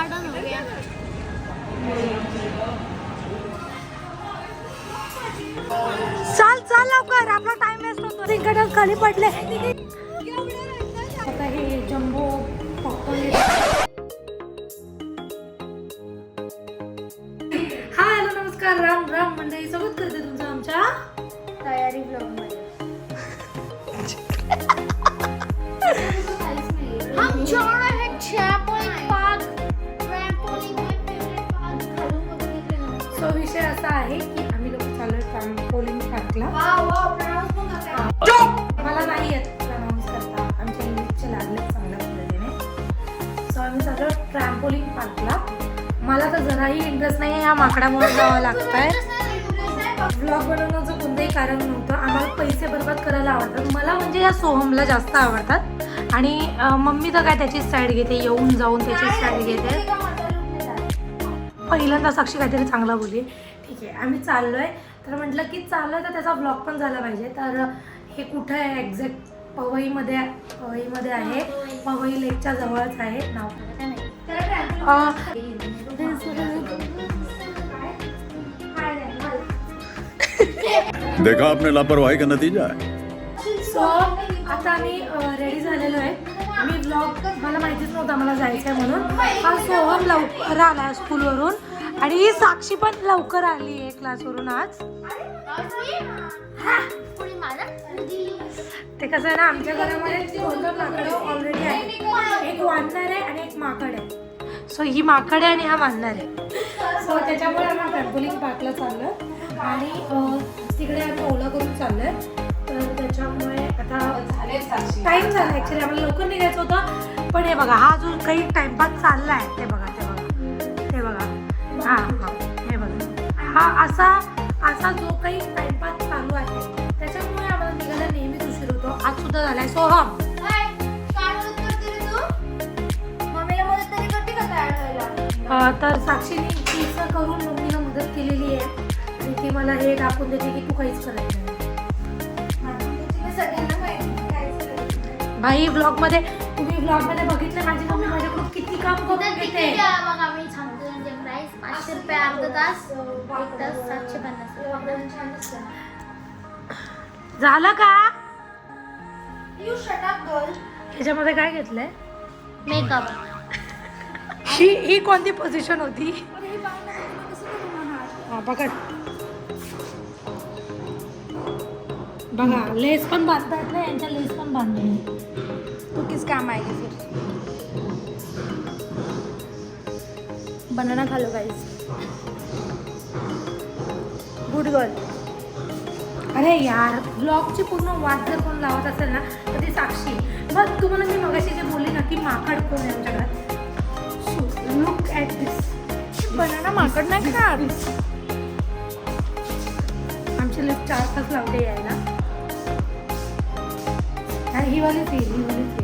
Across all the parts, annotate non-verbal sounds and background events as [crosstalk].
Garden हो गया। चाल चाल लवकर आपला टाइम वेस्ट होतो. रिंगणात खाली पडले. आता हे जम्बो पॉपकॉर्न हा हॅलो नमस्कार. राम राम मंडळी. स्वागत करते तुमचं आमच्या तयारी ब्लॉगमध्ये हम रहे हैं सो विषय असा आहे की आम्ही लोक वाव प्रनाउन्स पण करते मला नाही येत प्रनाऊन्स करता. आमच्या इंग्लिशचे लागले चांगल्या पद्धतीने. सो आम्ही ट्रॅम्पोलिन पार्कला मला तर जराही इंटरेस्ट नाही आहे या माकडामुळे जावं [laughs] लागतंय. ब्लॉग बनवण्याचं कोणतंही कारण नव्हतं. आम्हाला पैसे बर्बाद करायला आवडतात. मला म्हणजे या सोहमला जास्त आवडतात. आणि मम्मी तर काय त्याची साईड घेते येऊन जाऊन त्याची साईड घेते. पहिल्यांदा साक्षी काहीतरी चांगला बोलली. ठीक आहे आम्ही चाललोय. तर म्हटलं की चाललोय तर त्याचा ब्लॉग पण झाला पाहिजे. तर हे कुठं आहे एक्झॅक्ट पवईमध्ये पवईमध्ये आहे. पवई. लेकच्या जवळच आहे. नाव अं, देखा आपने लापरवाही का नतीजा है? सो आता आम्ही रेडी झालेलो आहे. मी ब्लॉग मला माहितीच नव्हतं मला जायचं आहे म्हणून. हा सोहम लवकर आला स्कूलवरून आणि ही साक्षी पण लवकर आली आहे क्लासवरून आज. ते कसं आहे ना आमच्या घरामध्ये दोन माकडं ऑलरेडी आहे एक वानर आहे आणि एक माकड आहे. सो ही माकड आहे आणि हा वानर आहे. सो त्याच्यामुळे आम्ही ट्रॅम्पोलिंग पार्कला चाललं आणि तिकडे आम्ही ओला करून चाललोय. तर त्याच्यामुळे आता टाइम झाला ऍक्च्युली आम्हाला लवकर निघायचं होतं. पण हे बघा हा जो काही टाइमपास चालला आहे ते बघा ते बघा ते बघा. हा हा हे बघा. हा असा असा जो काही टाइमपास चालू आहे त्याच्यामुळे आम्हाला निघायला नेहमीच उशीर होतो. आज सुद्धा झालाय. सोहम. तर साक्षीने पिझ्झा करून मम्मीला मदत केलेली आहे. आणि ती मला हे दाखवून देते की तू काहीच करत नाही. भाई ब्लॉगमध्ये तुम्ही ब्लॉगमध्ये बघितलं माझी मम्मी माझ्याकडून किती काम करून घेते. पाचशे रुपये अर्धा तास एक तास सातशे पन्नास. झालं का? त्याच्यामध्ये काय घेतलंय? मेकअप ही ही कोणती पोझिशन होती? हा पकड बघा. लेस पण बांधतात ना यांच्या लेस पण बांधले तू किस काम आएगी फिर? बनाना खा लो गाइस गुड गर्ल अरे यार ब्लॉगची पूर्ण वाट जर कोण लावत असेल ना तर ती साक्षी. बघ तुम्हाला मी मगाशी जे बोलली ना की माकड कोण आहे आमच्या घरात लुक ॲट दिस बनाना माकड नाही का? आमची लिफ्ट चार तास लावते यायला. ही वाली येईल ही वालीच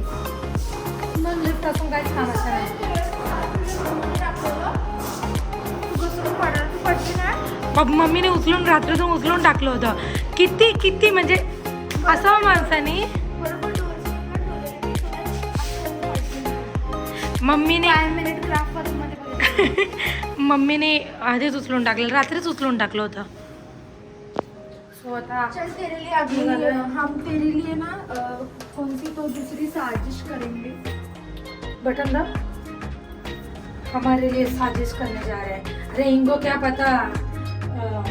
लिफ्ट असून काहीच कामाचं नाही मग मम्मीने उचलून रात्रीतून उचलून टाकलं होतं. किती किती म्हणजे असं माणसाने? मम्मीने मिनिट क्राफ्टमध्ये मम्मीने आधीच उचलून टाकलं रात्रीच उचलून टाकलं होतं. सो आता चल तेरे लिए अभी हम तेरे लिए ना कौन सी तो दूसरी साजिश करेंगे? बटन दब। हमारे लिए साजिश करने जा रहे हैं। अरे इनको क्या पता? अ,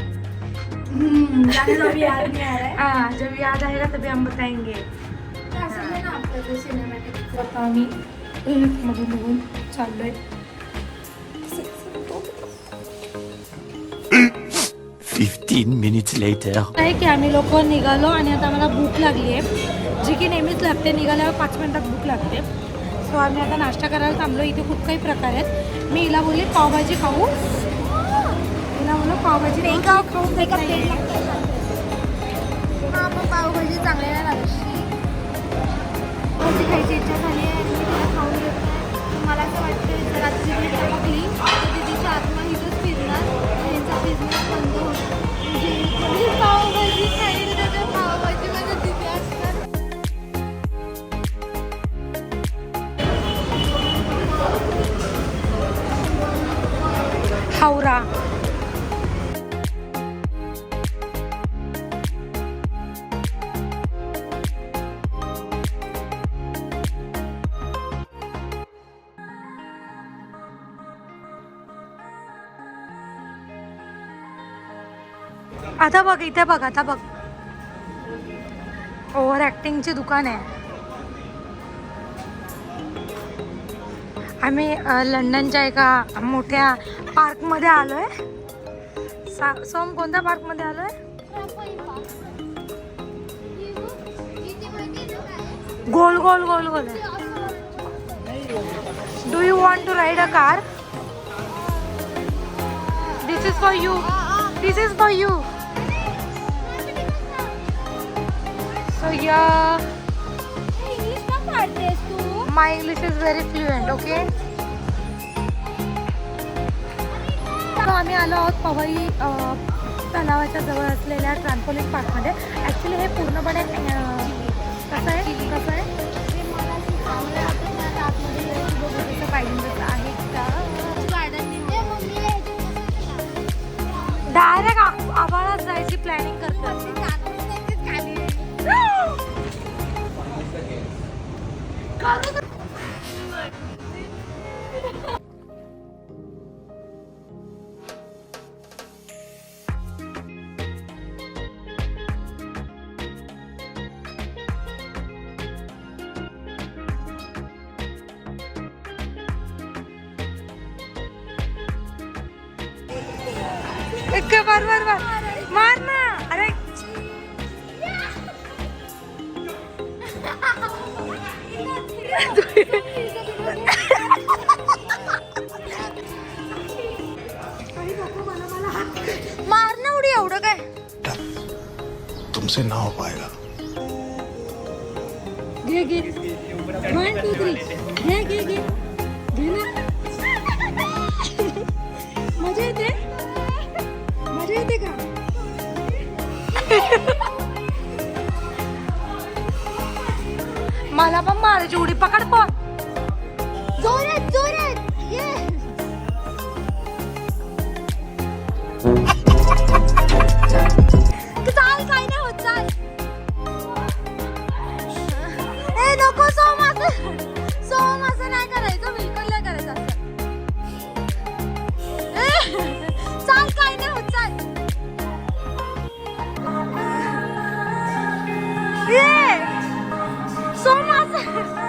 जाने दो, अभी याद नहीं आ रहा है। हाँ जब याद आएगा तभी हम बताएंगे। आता आम्ही लिफ्टमधून निघून चाललोय 15 minutes later. आहे की आम्ही लोक निघालो आणि आता आम्हाला भूक लागली आहे जी की नेहमीच लागते निघाल्यावर पाच मिनिटात भूक लागते सो आम्ही आता नाश्ता करायला थांबलो. इथे खूप काही प्रकार आहेत. मी हिला बोलली पावभाजी खाऊ. हिला बोललो पावभाजी नाही खाऊ. खाऊ नाही. मग पावभाजी चांगली नाही भाजी खायची इच्छा झाली. आता बघ इथे बघ आता बघ. ओव्हर ॲक्टिंगचे दुकान आहे. आम्ही लंडनच्या एका मोठ्या पार्कमध्ये आलो आहे सा सोम कोणत्या पार्कमध्ये आलो आहे गोल गोल गोल गोल. Do you want to ride a car this is for you this is for you yeah my English is very fluent okay आम्ही आलो आहोत पवई तलावाच्या जवळ असलेल्या ट्रॅम्पोलिन पार्कमध्ये ॲक्च्युली हे पूर्णपणे कसं आहे? कसं आहे? तसं पाहिजे आहे का? डायरेक्ट आभाळात जायची प्लॅनिंग एक [laughs] मार ना उडी एवढं काय? तुमसे ना हो पाएगा घे घे. वन टू थ्री घे घे घे. घे ना. मजा येते? मजा येते का? [laughs] मला पण मारायची उडी. पकड पण जोरात जोरात. चाल काय नाही होत चाल. ए नको सोम असं सोम असं नाही करायचं बिलकुल नाही करायचं असं. ए, चाल काय नाही होत चाल. ये सोम असं मारायचं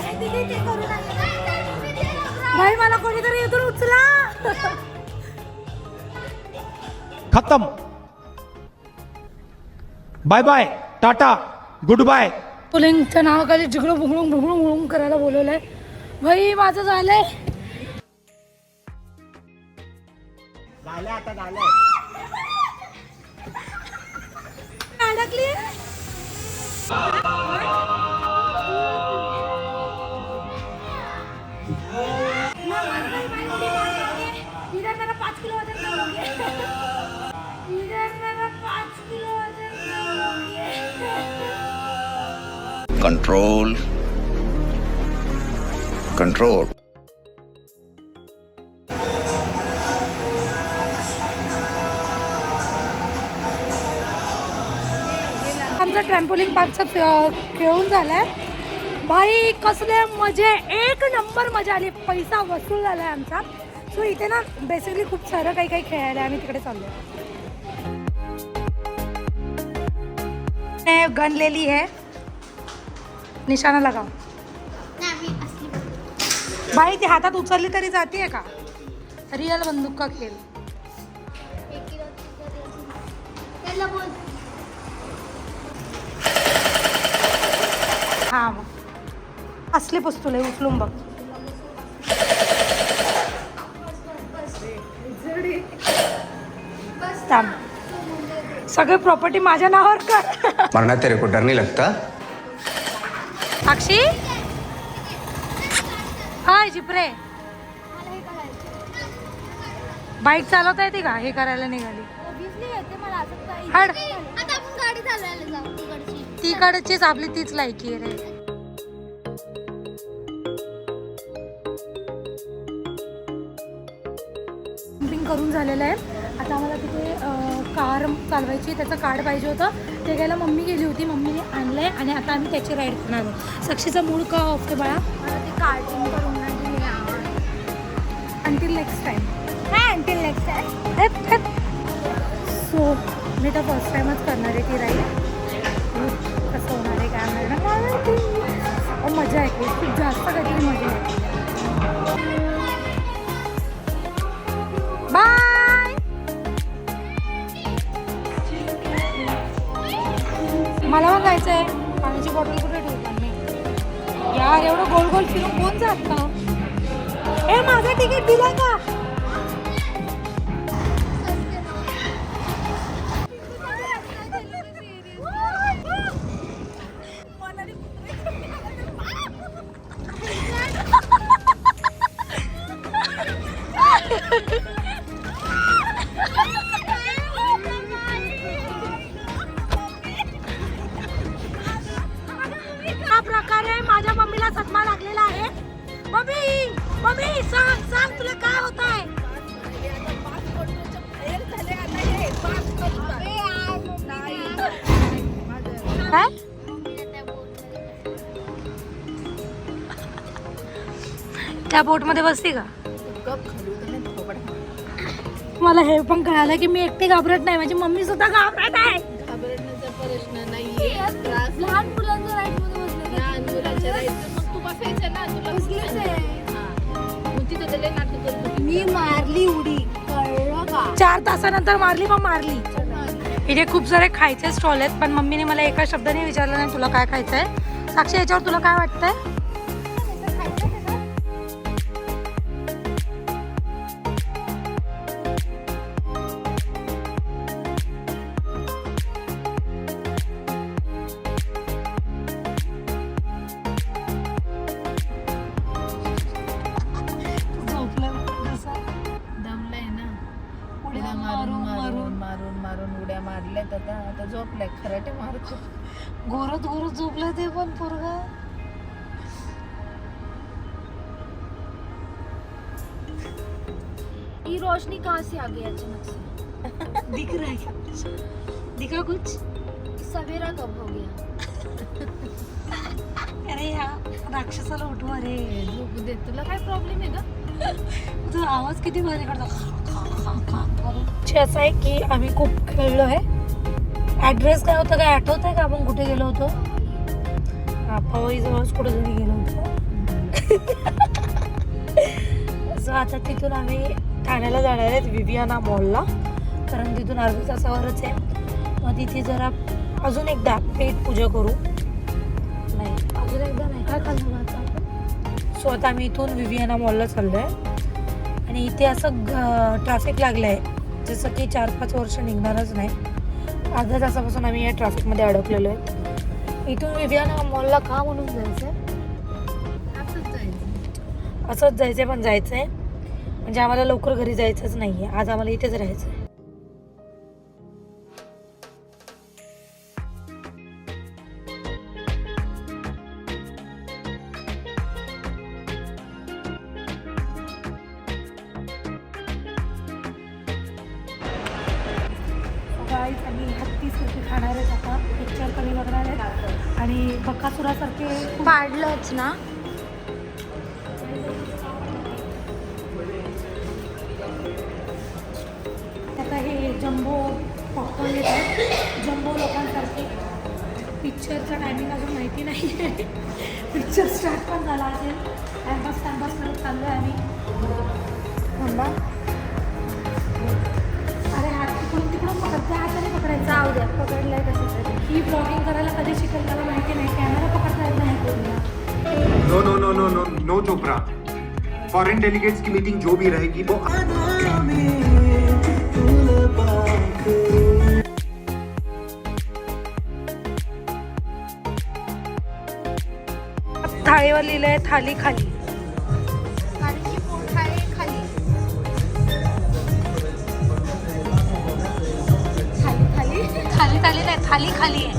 पडले भाई मला कोणीतरी इथून उचला. खत्म. Bye bye tata good bye पुलिंगच्या नावाखाली जिकडं भुगळून भुगळून भुगळून करायला बोलवलंय. भाई माझं झालंय. अडकली. इधर मेरा पाँच किलो वजन कम हो गया इधर मेरा पाँच किलो वजन कम हो गया कंट्रोल कंट्रोल आमचं ट्रॅम्पोलिंग पार्कचं खेळून खेळून आहे भाई कसले मजे. एक नंबर मजा आली. पैसा वसूल झालाय आमचा. सो इथे ना बेसिकली खूप सारं काही काही खेळायला आहे. आम्ही तिकडे चाललो गनलेली आहे निशाणा लगाव. बाई ती हातात उचलली तरी जाते का? रिअल बंदूक का खेळ? असले पस्तुले उचलून बघ. सगळे प्रॉपर्टी माझ्या नावावर कर. मरना तेरे को डर नहीं लगता अक्षी? हाय जिप्रे. हे बाईक चालवता येते का? हे करायला निघाली. हाड. आता आपण गाडी चालवायला जाऊ तिकडची. तिकडचीच आपली तीच लायकी आहे रे. झालेलं आहे. आता आम्हाला तिथे कार चालवायची त्याचं कार्ड पाहिजे होतं. ते घ्यायला मम्मी गेली होती मम्मीने आणलं आहे आणि आता आम्ही त्याची राईड करणार आहोत. साक्षीचा मूड का ऑफ ते बाळा? मला ते कार्टिंग करून अंटील नेक्स्ट टाईम काय आणतील नेक्स्ट टाइम सो मी तर फर्स्ट टाईमच करणार आहे ती राईड कसं होणार आहे काय होणार मजा आहे खूप जास्त काहीतरी मजा आहे. बाय मला पण जायचं आहे पाण्याची बॉटल कुठे ठेवू मी यार एवढं गोल गोल फिरून कोण जात? का ए माझं तिकीट दिलं का? मम्मी मम्मी सांग सांग तुला काय होत आहे काय? त्या बोटमध्ये बसते का? मला हे पण कळालं की मी एकटी घाबरत नाही माझी मम्मी सुद्धा घाबरत आहे. लहान मुलांच्या राईडमध्ये बसले मी मारली उडी. कळलं का? चार तासानंतर मारली मग मारली. इथे खूप सारे खायचे स्टॉल आहेत पण मम्मीने मला एका शब्दाने विचारलं नाही तुला काय खायचंय. साक्षी याच्यावर तुला काय वाटतंय? उड्या मारल्यात आता झोपलाय खराटे मारतो. गोरत गोरत झोपलं ते पण पोरगा. ये रोशनी कहाँ से आ गई अचानक? से दिख रहा है दिखा कुछ. सवेरा कब हो गया? अरे या राक्षसाला उठवा रे झोपू दे तुला काय प्रॉब्लेम आहे का तुझा आवाज किती भारी करतो असं आहे की आम्ही खूप खेळलो आहे. ॲड्रेस काय होतं काय आठवत आहे का? आपण कुठे गेलो होतो? हा पवई जवळच कुठे तरी गेलो होतो. [laughs] सो आता तिथून आम्ही ठाण्याला जाणार आहेत विवियाना मॉलला. कारण तिथून अर्ध्या तासावरच आहे. मग तिथे जरा अजून एकदा पेट पूजा करू. नाही. अजून एकदा नाही. काय आता आपण? सो आता आम्ही इथून विवियाना मॉलला चाललो आहे आणि इथे असं ट्रॅफिक लागलं आहे जसं की चार पाच वर्ष निघणारच नाही. अर्ध्या तासापासून आम्ही या ट्रॅफिकमध्ये अडकलेलो आहे. इथून विवियाना मॉलला का म्हणून जायचं आहे असंच जायचं. असंच जायचं आहे पण जायचं आहे म्हणजे आम्हाला लवकर घरी जायचंच नाही आहे आज आम्हाला इथेच राहायचं आहे बसल्यासारखे खाणार आहेत आता. पिक्चर कमी बघणार आहेत. आणि बकासुरासारखे पाडलंच ना. आता हे जम्बो पॉपकॉर्न येत आहेत. जम्बो लोकांसारखे. पिक्चरचा टायमिंग अजून माहिती नाही आहे. पिक्चर स्टार्ट पण झाला असेल. टाइमपास टाइमपास करत चाललो आहे आम्ही. थांबा. अरे हात तिकडून तिकडून पकडते हाताने जाऊ द्या पकडलाय कसं ही ब्लॉगिंग करायला कधी शिकेल मला माहिती नाही कॅमेरा पकडता येत नाही. कोणला no no no no no no Chopra foreign delegates की मीटिंग जो भी रहेगी वो थाळीवर लिहिलं आहे थाली खाली. खाली नाही खाली आहे.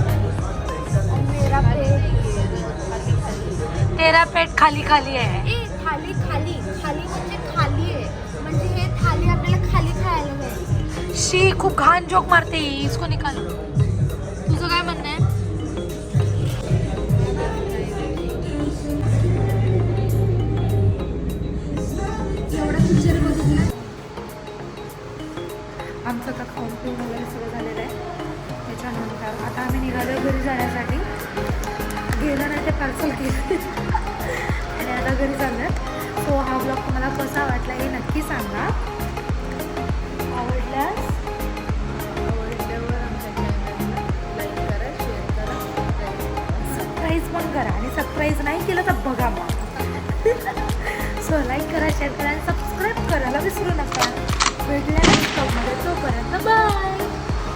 तेरा पेट खाली खाली आहे. ए थाली खाली खाली म्हणजे खाली आहे. म्हणजे हे थाली आपल्याला खाली खायला जाईल शी खूप घाण जोक मारते ही. इसको निकाल. तुझं काय म्हणणं आहे? आमचं आता खाऊन पिऊन वगैरे सगळं झालेलं आहे. त्याच्यानंतर आता आम्ही निघालो घरी जाण्यासाठी. गेलं नाही ते पार्सल केलं. आणि आता घरी चाललं सो हा ब्लॉग तुम्हाला कसा वाटला हे नक्की सांगा. आवडल्यास आवडल्यावर आमच्या चॅनलला लाईक करा शेअर करा पण करा. आणि सबस्क्राईज नाही केलं तर बघा मग. सो लाईक करा शेअर करा आणि सबस्क्राईब करायला विसरू नका. भेटल्या